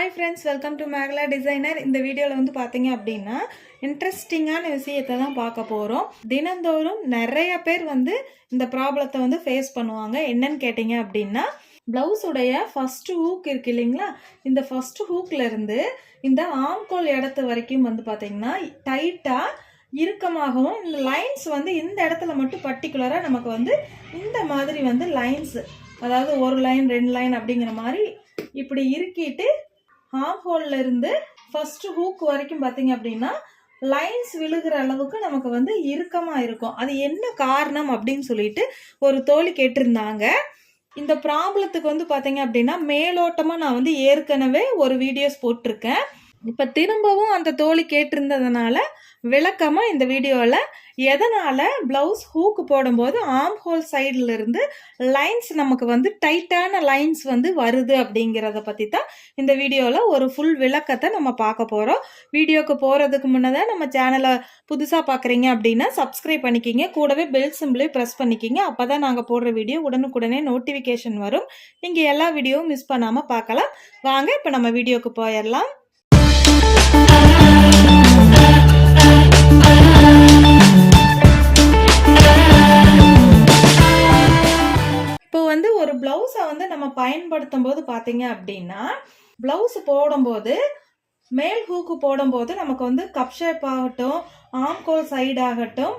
Hi friends welcome to Megala designer இந்த வீடியோவில் வந்து பார்த்தீங்க அப்படின்னா இன்ட்ரெஸ்டிங்கான விஷயத்தை தான் பார்க்க போகிறோம் தினந்தோறும் நிறைய பேர் வந்து இந்த ப்ராப்ளத்தை வந்து ஃபேஸ் பண்ணுவாங்க. என்னன்னு கேட்டிங்க அப்படின்னா ப்ளவுஸுடைய ஃபஸ்ட்டு ஹூக் இருக்கு இல்லைங்களா? இந்த ஃபஸ்ட்டு ஹூக்லேருந்து இந்த ஆம்கோல் இடத்து வரைக்கும் வந்து பார்த்தீங்கன்னா டைட்டாக இறுக்கமாகவும் இந்த லைன்ஸ் வந்து இந்த இடத்துல மட்டும் பர்டிகுலராக நமக்கு வந்து இந்த மாதிரி வந்து லைன்ஸ் அதாவது ஒரு லைன் ரெண்டு லைன் அப்படிங்கிற மாதிரி இப்படி இறுக்கிட்டு ஆம் ஹோல்ல இருந்து ஃபர்ஸ்ட் ஹூக் வரைக்கும் பார்த்தீங்க அப்படின்னா லைன்ஸ் விழுகிற அளவுக்கு நமக்கு வந்து இறுக்கமாக இருக்கும். அது என்ன காரணம் அப்படின்னு சொல்லிட்டு ஒரு தோழி கேட்டிருந்தாங்க. இந்த ப்ராப்ளத்துக்கு வந்து பார்த்தீங்க அப்படின்னா மேலோட்டமாக நான் வந்து ஏற்கனவே ஒரு வீடியோஸ் போட்டிருக்கேன். இப்போ திரும்பவும் அந்த தோழி கேட்டிருந்ததுனால விளக்கமாக இந்த வீடியோவில் எதனால் ப்ளவுஸ் ஹூக்கு போடும்போது ஆம் ஹோல் சைடுல இருந்து லைன்ஸ் நமக்கு வந்து டைட்டான லைன்ஸ் வந்து வருது அப்படிங்கிறத பற்றி தான் இந்த வீடியோவில் ஒரு ஃபுல் விளக்கத்தை நம்ம பார்க்க போகிறோம் வீடியோக்கு போகிறதுக்கு முன்னதாக நம்ம சேனலை புதுசாக பார்க்குறீங்க அப்படின்னா சப்ஸ்கிரைப் பண்ணிக்கிங்க. கூடவே பெல் சிம்பிளையும் ப்ரெஸ் பண்ணிக்கிங்க. அப்போ தான் நாங்கள் போடுற வீடியோ உடனுக்குடனே நோட்டிஃபிகேஷன் வரும். நீங்கள் எல்லா வீடியோவும் மிஸ் பண்ணாமல் பார்க்கலாம். வாங்க இப்போ நம்ம வீடியோக்கு போயிடலாம். ஒரு பிளவுஸை வந்து நம்ம பயன்படுத்தும் போது பார்த்தீங்க அப்படின்னா பிளவுஸ் போடும்போது மேல் ஹூக்கு போடும்போது நமக்கு வந்து கப் ஷேப் ஆகட்டும் ஆம்கோல் சைடு ஆகட்டும்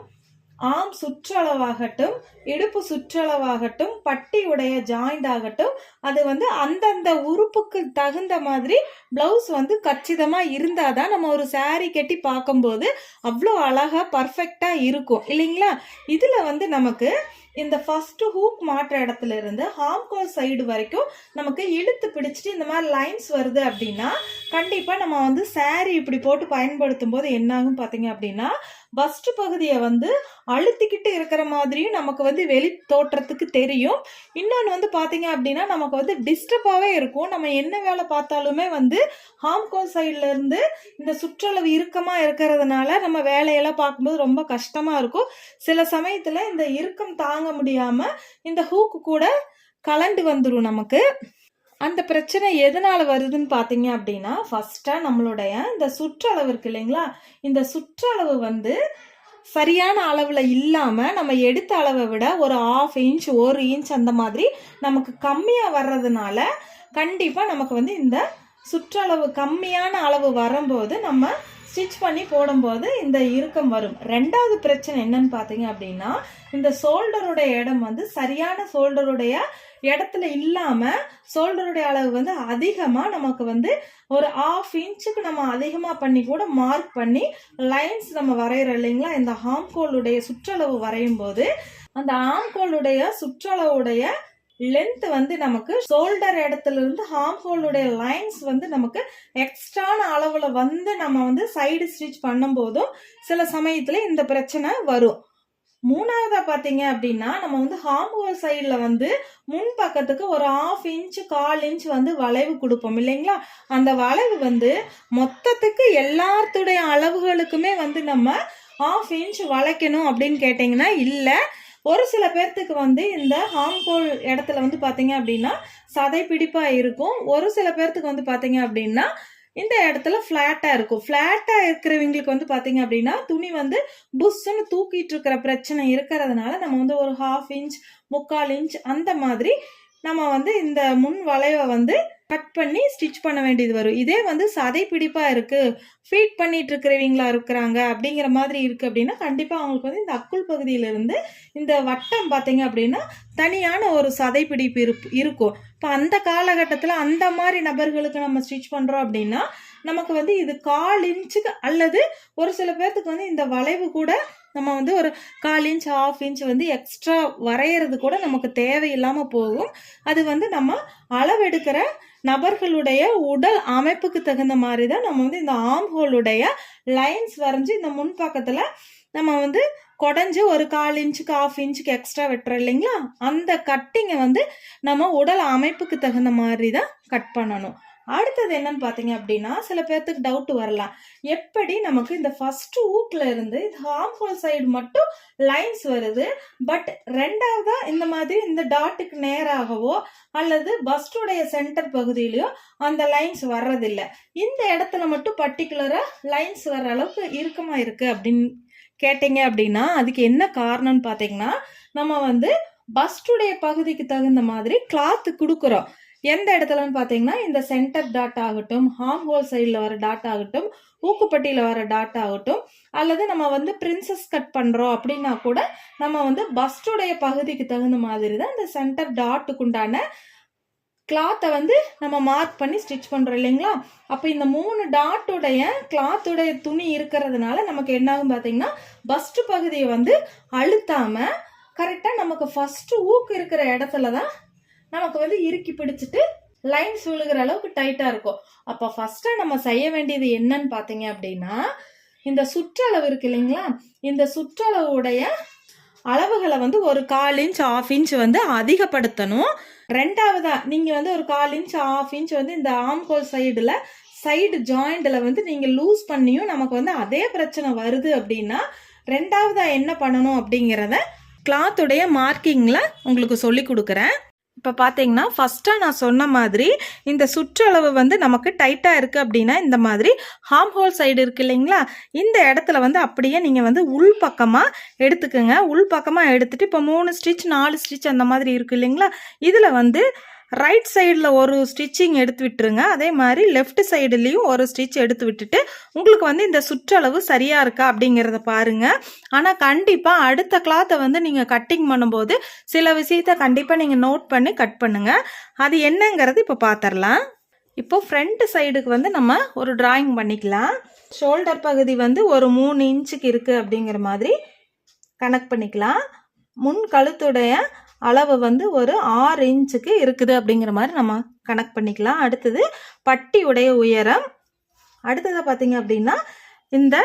ஆம் சுற்றளவாகட்டும் இடுப்பு சுற்றளவாகட்டும் பட்டியுடைய ஜாயிண்ட் ஆகட்டும் அது வந்து அந்தந்த உறுப்புக்கு தகுந்த மாதிரி பிளவுஸ் வந்து கச்சிதமாக இருந்தால் தான் நம்ம ஒரு saree கட்டி பார்க்கும்போது அவ்வளோ அழகாக பர்ஃபெக்டாக இருக்கும். இல்லைங்களா? இதில் வந்து நமக்கு இந்த ஃபர்ஸ்ட் ஹூக் மாற்ற இடத்துல இருந்து ஹாம்கோல் சைடு வரைக்கும் நமக்கு இழுத்து பிடிச்சிட்டு இந்த மாதிரி லைன்ஸ் வருது அப்படின்னா கண்டிப்பாக நம்ம வந்து saree இப்படி போட்டு பயன்படுத்தும் போது என்னாகும் பார்த்தீங்க அப்படின்னா பஸ்ட் பகுதியை வந்து அழுத்திக்கிட்டு இருக்கிற மாதிரியும் நமக்கு வந்து வெளி தோற்றத்துக்கு தெரியும். இன்னொன்று வந்து பார்த்தீங்க அப்படின்னா நமக்கு வந்து டிஸ்டர்பாகவே இருக்கும். நம்ம என்ன வேலை பார்த்தாலுமே வந்து ஹாம்கோல் சைட்லேருந்து இந்த சுற்றளவு இறுக்கமாக இருக்கிறதுனால நம்ம வேலையெல்லாம் பார்க்கும்போது ரொம்ப கஷ்டமாக இருக்கும். சில சமயத்தில் இந்த இறுக்கம் தாங்க முடியாமல் இந்த ஹூக்கு கூட கலண்டு வந்துடும் நமக்கு. அந்த பிரச்சனை எதனால் வருதுன்னு பார்த்தீங்க அப்படின்னா ஃபஸ்ட்டாக நம்மளுடைய இந்த சுற்றளவு இருக்கு இல்லைங்களா? இந்த சுற்றளவு வந்து சரியான அளவில் இல்லாமல் நம்ம எடுத்த அளவை விட ஒரு ஆஃப் இன்ச் ஒரு இன்ச் அந்த மாதிரி நமக்கு கம்மியாக வர்றதுனால கண்டிப்பாக நமக்கு வந்து இந்த சுற்றளவு கம்மியான அளவு வரும்போது நம்ம ஸ்டிச் பண்ணி போடும்போது இந்த இறுக்கம் வரும். ரெண்டாவது பிரச்சனை என்னன்னு பார்த்தீங்க அப்படின்னா இந்த ஷோல்டருடைய இடம் வந்து சரியான ஷோல்டருடைய இடத்துல இல்லாமல் ஷோல்டருடைய அளவு வந்து அதிகமாக நமக்கு வந்து ஒரு ஆஃப் இன்ச்சுக்கு நம்ம அதிகமாக பண்ணி கூட மார்க் பண்ணி லைன்ஸ் நம்ம வரைகிறோம் இல்லைங்களா? இந்த ஹாம்கோலுடைய சுற்றளவு வரையும் போது அந்த ஆம்கோலுடைய சுற்றளவுடைய லென்த் வந்து நமக்கு ஷோல்டர் இடத்துல இருந்து ஹார்ம் ஹோலுடைய லைன்ஸ் வந்து நமக்கு எக்ஸ்ட்ரான அளவில் வந்து நம்ம வந்து சைடு ஸ்டிச் பண்ணும்போதும் சில சமயத்தில் இந்த பிரச்சனை வரும். மூணாவதா பாத்தீங்க அப்படின்னா நம்ம வந்து ஹார்ம் ஹோல் சைடில் வந்து முன் பக்கத்துக்கு ஒரு ஆஃப் இன்ச் கால் இன்ச் வந்து வளைவு கொடுப்போம் இல்லைங்களா? அந்த வளைவு வந்து மொத்தத்துக்கு எல்லாத்துடைய அளவுகளுக்குமே வந்து நம்ம ஆஃப் இன்ச் வளைக்கணும் அப்படின்னு கேட்டிங்கன்னா இல்லை. ஒரு சில பேர்த்துக்கு வந்து இந்த ஹாம்கோல் இடத்துல வந்து பார்த்தீங்க அப்படின்னா சதை பிடிப்பாக இருக்கும். ஒரு சில பேர்த்துக்கு வந்து பார்த்தீங்க அப்படின்னா இந்த இடத்துல ஃப்ளாட்டாக இருக்கும். ஃப்ளாட்டாக இருக்கிறவங்களுக்கு வந்து பார்த்தீங்க அப்படின்னா துணி வந்து புஷ்ஷுன்னு தூக்கிட்டு இருக்கிற பிரச்சனை இருக்கிறதுனால நம்ம வந்து ஒரு ஹாஃப் இன்ச் முக்கால் இன்ச் அந்த மாதிரி நம்ம வந்து இந்த முன் வளைவை வந்து கட் பண்ணி ஸ்டிச் பண்ண வேண்டியது வரும். இதே வந்து சதை பிடிப்பாக இருக்குது ஃபீட் பண்ணிட்டு இருக்கிறவங்களா இருக்கிறாங்க அப்படிங்கிற மாதிரி இருக்குது அப்படின்னா கண்டிப்பாக அவங்களுக்கு வந்து இந்த அக்குள் பகுதியிலேருந்து இந்த வட்டம் பார்த்தீங்க அப்படின்னா தனியான ஒரு சதை பிடிப்பு இருப் இருக்கும். இப்போ அந்த காலகட்டத்தில் அந்த மாதிரி நபர்களுக்கு நம்ம ஸ்டிச் பண்ணுறோம் அப்படின்னா நமக்கு வந்து இது கால் இன்ச்சுக்கு அல்லது ஒரு சில பேர்த்துக்கு வந்து இந்த வளைவு கூட நம்ம வந்து ஒரு கால் இன்ச் ஆஃப் இன்ச் வந்து எக்ஸ்ட்ரா வரைகிறது கூட நமக்கு தேவையில்லாமல் போகும். அது வந்து நம்ம அளவெடுக்கிற நபர்களுடைய உடல் அமைப்புக்கு தகுந்த மாதிரி தான் நம்ம வந்து இந்த ஆம் ஹோலுடைய லைன்ஸ் வரைஞ்சி இந்த முன்பக்கத்தில் நம்ம வந்து குடஞ்சி ஒரு கால் இன்ச்சுக்கு ஆஃப் இன்ச்சுக்கு எக்ஸ்ட்ரா வெட்டுறோம் இல்லைங்களா? அந்த கட்டிங்கை வந்து நம்ம உடல் அமைப்புக்கு தகுந்த மாதிரி தான் கட் பண்ணணும். அடுத்தது என்னன்னு பார்த்தீங்க அப்படின்னா சில பேர்த்துக்கு டவுட் வரலாம். எப்படி நமக்கு இந்த ஃபர்ஸ்ட் ஊக்கில் இருந்து ஹார்ம்ஃபுல் சைடு மட்டும் லைன்ஸ் வருது பட் ரெண்டாவதா இந்த மாதிரி இந்த டாட்டுக்கு நேராகவோ அல்லது பஸ்டுடைய சென்டர் பகுதியிலையோ அந்த லைன்ஸ் வர்றதில்லை. இந்த இடத்துல மட்டும் பர்டிகுலராக லைன்ஸ் வர்ற அளவுக்கு இறுக்கமா இருக்கு அப்படின்னு கேட்டீங்க அப்படின்னா அதுக்கு என்ன காரணம்னு பார்த்தீங்கன்னா நம்ம வந்து பஸ்டுடைய பகுதிக்கு தகுந்த மாதிரி கிளாத் கொடுக்குறோம். எந்த இடத்துலன்னு பார்த்தீங்கன்னா இந்த சென்டர் டாட் ஆகட்டும் ஹார்ம் ஹோல் சைடில் வர டாட் ஆகட்டும் ஊக்குப்பட்டியில் வர டாட் ஆகட்டும் அல்லது நம்ம வந்து பிரின்சஸ் கட் பண்ணுறோம் அப்படின்னா கூட நம்ம வந்து பஸ்டுடைய பகுதிக்கு தகுந்த மாதிரி தான் இந்த சென்டர் டாட்டுக்குண்டான கிளாத்தை வந்து நம்ம மார்க் பண்ணி ஸ்டிச் பண்ணுறோம் இல்லைங்களா? அப்போ இந்த மூணு டாட்டுடைய கிளாத்துடைய துணி இருக்கிறதுனால நமக்கு என்னாகும் பார்த்தீங்கன்னா பஸ்ட் பகுதியை வந்து அழுத்தாமல் கரெக்டாக நமக்கு ஃபஸ்ட்டு ஊக்கு இருக்கிற இடத்துல தான் நமக்கு வந்து இறுக்கி பிடிச்சிட்டு லைன்ஸ் விழுகிற அளவுக்கு டைட்டாக இருக்கும். அப்போ ஃபர்ஸ்ட்டாக நம்ம செய்ய வேண்டியது என்னன்னு பார்த்தீங்க அப்படின்னா இந்த சுற்றளவு இருக்கு இல்லைங்களா? இந்த சுற்றளவுடைய அளவுகளை வந்து ஒரு கால் இன்ச் ஆஃப் இன்ச் வந்து அதிகப்படுத்தணும். ரெண்டாவதா நீங்கள் வந்து ஒரு கால் இன்ச் ஆஃப் இன்ச் வந்து இந்த ஆம்கோல் சைடில் சைடு ஜாயிண்டில் வந்து நீங்கள் லூஸ் பண்ணியும் நமக்கு வந்து அதே பிரச்சனை வருது அப்படின்னா ரெண்டாவதா என்ன பண்ணணும் அப்படிங்கிறத கிளாத்துடைய மார்க்கிங்கில் உங்களுக்கு சொல்லி கொடுக்குறேன். இப்போ பார்த்தீங்கன்னா ஃபஸ்ட்டாக நான் சொன்ன மாதிரி இந்த சுற்றளவு வந்து நமக்கு டைட்டாக இருக்குது அப்படின்னா இந்த மாதிரி ஹார்ம் ஹோல் சைடு இருக்கு இல்லைங்களா? இந்த இடத்துல வந்து அப்படியே நீங்கள் வந்து உள் பக்கமாக எடுத்துக்கோங்க. உள் பக்கமாக எடுத்துகிட்டு இப்போ மூணு ஸ்டிச் நாலு ஸ்டிச் அந்த மாதிரி இருக்குது இல்லைங்களா? இதில் வந்து ரைட் சைடில் ஒரு ஸ்டிச்சிங் எடுத்து விட்டுருங்க. அதே மாதிரி லெஃப்ட் சைடுலேயும் ஒரு ஸ்டிச் எடுத்து விட்டுட்டு உங்களுக்கு வந்து இந்த சுற்றளவு சரியாக இருக்கா அப்படிங்கிறத பாருங்க. ஆனால் கண்டிப்பாக அடுத்த கிளாத்தை வந்து நீங்கள் கட்டிங் பண்ணும்போது சில விஷயத்த கண்டிப்பாக நீங்கள் நோட் பண்ணி கட் பண்ணுங்கள் அது என்னங்கிறது இப்போ பார்த்துடலாம் இப்போ ஃப்ரண்ட் சைடுக்கு வந்து நம்ம ஒரு டிராயிங் பண்ணிக்கலாம். ஷோல்டர் பகுதி வந்து ஒரு மூணு இன்ச்சுக்கு இருக்குது அப்படிங்கிற மாதிரி கனெக்ட் பண்ணிக்கலாம். முன் கழுத்துடைய அளவு வந்து ஒரு ஆறு இன்ச்சுக்கு இருக்குது அப்படிங்கிற மாதிரி நம்ம கனெக்ட் பண்ணிக்கலாம். அடுத்தது பட்டியுடைய உயரம். அடுத்தது பார்த்தீங்க அப்படின்னா இந்த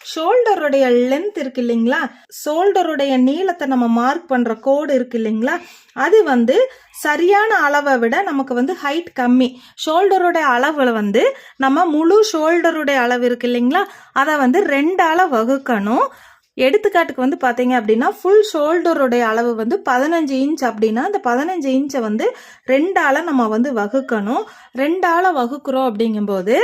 ஷோல்டருடைய லென்த் இருக்கு இல்லைங்களா? ஷோல்டருடைய நீளத்தை நம்ம மார்க் பண்ற கோடு இருக்கு இல்லைங்களா? அது வந்து சரியான அளவை விட நமக்கு வந்து ஹைட் கம்மி. ஷோல்டருடைய அளவில் வந்து நம்ம முழு ஷோல்டருடைய அளவு இருக்கு இல்லைங்களா? அதை வந்து ரெண்டால வகுக்கணும். எடுத்துக்காட்டுக்கு வந்து பார்த்தீங்க அப்படின்னா ஃபுல் ஷோல்டருடைய அளவு வந்து பதினஞ்சு இன்ச் அப்படின்னா அந்த பதினஞ்சு இன்ச்சை வந்து ரெண்டால நம்ம வந்து வகுக்கணும். ரெண்டால வகுக்கிறோம் அப்படிங்கும்போது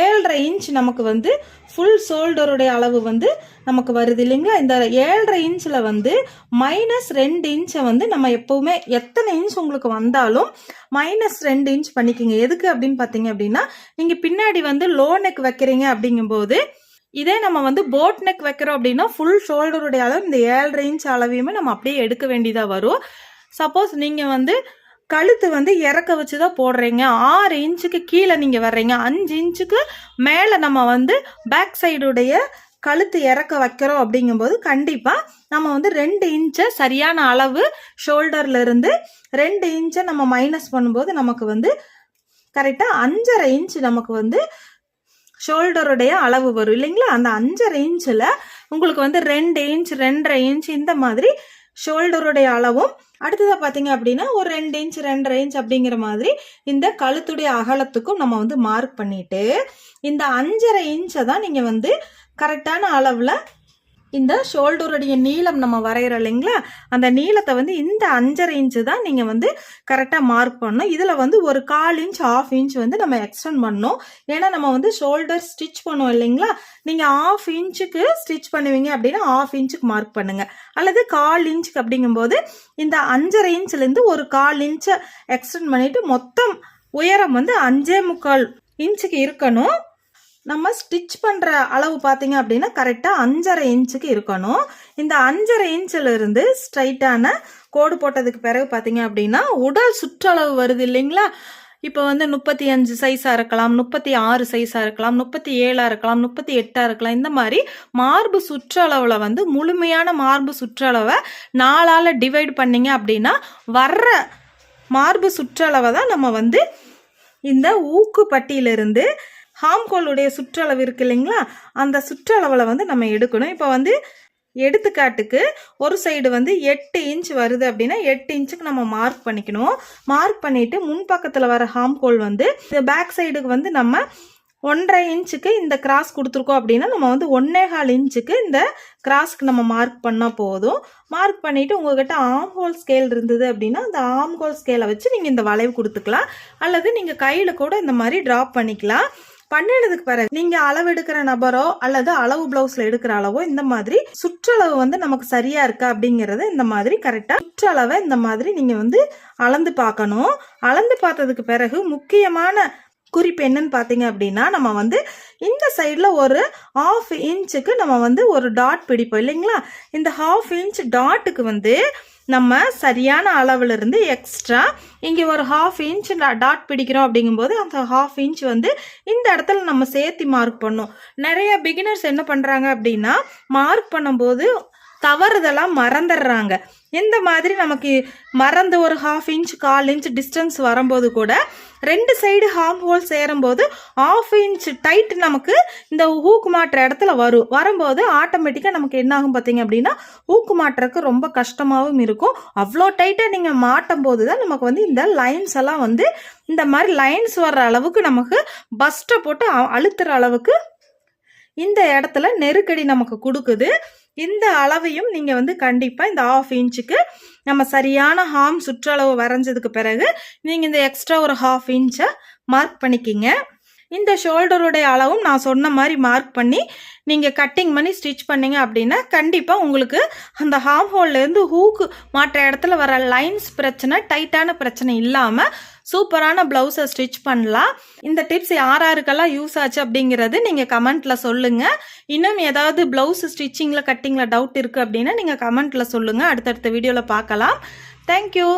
ஏழரை இன்ச் நமக்கு வந்து ஃபுல் ஷோல்டருடைய அளவு வந்து நமக்கு வருது இல்லைங்களா? இந்த ஏழரை இன்ச்சில் வந்து மைனஸ் ரெண்டு இன்ச்சை வந்து நம்ம எப்போவுமே எத்தனை இன்ச் உங்களுக்கு வந்தாலும் மைனஸ் ரெண்டு இன்ச் பண்ணிக்கோங்க. எதுக்கு அப்படின்னு பார்த்தீங்க அப்படின்னா நீங்கள் பின்னாடி வந்து லோ நெக் வைக்கிறீங்க அப்படிங்கும்போது இதே நம்ம வந்து போட் நெக் வைக்கிறோம் அப்படின்னா ஃபுல் ஷோல்டருடைய அளவு இந்த ஏழரை இன்ச் அளவையுமே நம்ம அப்படியே எடுக்க வேண்டியதாக வரும். சப்போஸ் நீங்கள் வந்து கழுத்து வந்து இறக்க வச்சு தான் போடுறீங்க. ஆறு இன்ச்சுக்கு கீழே நீங்கள் வர்றீங்க. அஞ்சு இன்ச்சுக்கு மேலே நம்ம வந்து பேக் சைடுடைய கழுத்து இறக்க வைக்கிறோம் அப்படிங்கும்போது கண்டிப்பாக நம்ம வந்து ரெண்டு இன்ச்சை சரியான அளவு ஷோல்டர்லேருந்து ரெண்டு இன்ச்சை நம்ம மைனஸ் பண்ணும்போது நமக்கு வந்து கரெக்டாக அஞ்சரை இன்ச் நமக்கு வந்து ஷோல்டருடைய அளவு வரும் இல்லைங்களா? அந்த அஞ்சரை இன்ச்சில் உங்களுக்கு வந்து ரெண்டு இன்ச் ரெண்டரை இன்ச் இந்த மாதிரி ஷோல்டருடைய அளவும். அடுத்ததாக பார்த்தீங்க அப்படின்னா ஒரு ரெண்டு இன்ச் ரெண்டரை இன்ச் அப்படிங்கிற மாதிரி இந்த கழுத்துடைய அகலத்துக்கும் நம்ம வந்து மார்க் பண்ணிட்டு இந்த அஞ்சரை இன்ச்சை தான் நீங்கள் வந்து கரெக்டான அளவில் இந்த ஷோல்டருடைய நீளம் நம்ம வரைகிறோம் இல்லைங்களா? அந்த நீளத்தை வந்து இந்த அஞ்சரை இன்ச்சு தான் நீங்கள் வந்து கரெக்டாக மார்க் பண்ணணும். இதில் வந்து ஒரு கால் இன்ச் ஆஃப் இன்ச் வந்து நம்ம எக்ஸ்டெண்ட் பண்ணணும். ஏன்னா நம்ம வந்து ஷோல்டர் ஸ்டிச் பண்ணுவோம் இல்லைங்களா? நீங்கள் ஆஃப் இன்ச்சுக்கு ஸ்டிச் பண்ணுவீங்க அப்படின்னா ஆஃப் இன்ச்சுக்கு மார்க் பண்ணுங்கள் அல்லது கால் இன்ச்சுக்கு அப்படிங்கும்போது இந்த அஞ்சரை இன்ச்லேருந்து ஒரு கால் இன்ச்சை எக்ஸ்டெண்ட் பண்ணிவிட்டு மொத்தம் உயரம் வந்து அஞ்சே முக்கால் இன்ச்சுக்கு இருக்கணும். நம்ம ஸ்டிச் பண்ணுற அளவு பார்த்தீங்க அப்படின்னா கரெக்டாக அஞ்சரை இன்ச்சுக்கு இருக்கணும். இந்த அஞ்சரை இன்ச்சிலிருந்து ஸ்ட்ரைட்டான கோடு போட்டதுக்கு பிறகு பார்த்தீங்க அப்படின்னா உடல் சுற்றளவு வருது இல்லைங்களா? இப்போ வந்து முப்பத்தி அஞ்சு சைஸாக இருக்கலாம் முப்பத்தி ஆறு சைஸாக இருக்கலாம் முப்பத்தி ஏழாக இருக்கலாம் முப்பத்தி எட்டாக இருக்கலாம். இந்த மாதிரி மார்பு சுற்றளவில் வந்து முழுமையான மார்பு சுற்றளவை நாலால் டிவைட் பண்ணீங்க அப்படின்னா வர்ற மார்பு சுற்றளவை தான் நம்ம வந்து இந்த ஊக்கு பட்டியிலிருந்து ஹாம்கோலுடைய சுற்றளவு இருக்கு இல்லைங்களா? அந்த சுற்றளவில் வந்து நம்ம எடுக்கணும். இப்போ வந்து எடுத்துக்காட்டுக்கு ஒரு சைடு வந்து எட்டு இன்ச் வருது அப்படின்னா எட்டு இன்ச்சுக்கு நம்ம மார்க் பண்ணிக்கணும். மார்க் பண்ணிட்டு முன் பக்கத்தில் வர ஹார்ம் வந்து இந்த பேக் சைடுக்கு வந்து நம்ம ஒன்றரை இன்ச்சுக்கு இந்த கிராஸ் கொடுத்துருக்கோம் அப்படின்னா நம்ம வந்து ஒன்னேகால் இன்ச்சுக்கு இந்த கிராஸ்க்கு நம்ம மார்க் பண்ணால் போதும். மார்க் பண்ணிவிட்டு உங்கள்கிட்ட ஆம் ஹோல் ஸ்கேல் இருந்தது அப்படின்னா அந்த ஆம் ஹோல் ஸ்கேலை வச்சு நீங்கள் இந்த வளைவு கொடுத்துக்கலாம். அல்லது நீங்கள் கையில் கூட இந்த மாதிரி ட்ராப் பண்ணிக்கலாம். பன்னெண்டுக்கு பிறகு நீங்க அளவு எடுக்கிற நபரோ அல்லது அளவு பிளவுஸ்ல எடுக்கிற அளவோ இந்த மாதிரி சுற்றளவு வந்து நமக்கு சரியா இருக்கா அப்படிங்கறத இந்த மாதிரி கரெக்டா சுற்றளவை இந்த மாதிரி நீங்க வந்து அளந்து பார்க்கணும். அளந்து பார்த்ததுக்கு பிறகு முக்கியமான குறிப்பு என்னன்னு பார்த்தீங்க அப்படின்னா நம்ம வந்து இந்த சைடில் ஒரு ஆஃப் இன்ச்சுக்கு நம்ம வந்து ஒரு டாட் பிடிப்போம் இல்லைங்களா? இந்த ஹாஃப் இன்ச் டாட்டுக்கு வந்து நம்ம சரியான அளவிலிருந்து எக்ஸ்ட்ரா இங்கே ஒரு ஹாஃப் இன்ச் டாட் பிடிக்கிறோம் அப்படிங்கும்போது அந்த ஹாஃப் இன்ச் வந்து இந்த இடத்துல நம்ம சேர்த்து மார்க் பண்ணோம். நிறைய பிகினர்ஸ் என்ன பண்ணுறாங்க அப்படின்னா மார்க் பண்ணும்போது தவறுதெல்லாம் மறந்துடுறாங்க. இந்த மாதிரி நமக்கு மறந்து ஒரு ஹாஃப் இன்ச் கால் இன்ச் டிஸ்டன்ஸ் வரும்போது கூட ரெண்டு சைடு ஹாஃப் ஹோல் சேரும்போது ஆஃப் இன்ச் டைட் நமக்கு இந்த ஊக்கு மாட்டுற இடத்துல வரும் வரும்போது ஆட்டோமேட்டிக்காக நமக்கு என்ன ஆகும் பார்த்தீங்க அப்படின்னா ஊக்கு மாட்டுறதுக்கு ரொம்ப கஷ்டமாகவும் இருக்கும். அவ்வளோ டைட்டாக நீங்கள் மாட்டும் போது தான் நமக்கு வந்து இந்த லைன்ஸ் எல்லாம் வந்து இந்த மாதிரி லைன்ஸ் வர்ற அளவுக்கு நமக்கு பஸ்ட்டை போட்டு அ- அழுத்துற அளவுக்கு இந்த இடத்துல நெருக்கடி நமக்கு கொடுக்குது. இந்த அளவையும் நீங்கள் வந்து கண்டிப்பாக இந்த ஆஃப் இன்ச்சுக்கு நம்ம சரியான ஹார்ம் சுற்றளவு வரைஞ்சதுக்கு பிறகு நீங்கள் இந்த எக்ஸ்ட்ரா ஒரு ஹாஃப் இன்ச்சை மார்க் பண்ணிக்கிங்க. இந்த ஷோல்டருடைய அளவும் நான் சொன்ன மாதிரி மார்க் பண்ணி நீங்கள் கட்டிங் பண்ணி ஸ்டிச் பண்ணீங்க அப்படின்னா கண்டிப்பாக உங்களுக்கு அந்த ஹார்ம் ஹோல்லேருந்து ஹூக்கு மாற்ற இடத்துல வர லைன்ஸ் பிரச்சனை டைட்டான பிரச்சனை இல்லாமல் சூப்பரான ப்ளவுஸை ஸ்டிச் பண்ணலாம். இந்த டிப்ஸ் யார் யாருக்கெல்லாம் யூஸ் ஆச்சு அப்படிங்கிறது நீங்கள் கமெண்ட்டில் சொல்லுங்கள் இன்னும் ஏதாவது ப்ளவுஸ் ஸ்டிச்சிங்கில் கட்டிங்கில் டவுட் இருக்குது அப்படின்னா நீங்கள் கமெண்ட்டில் சொல்லுங்கள் அடுத்தடுத்த வீடியோவில் பார்க்கலாம். தேங்க்யூ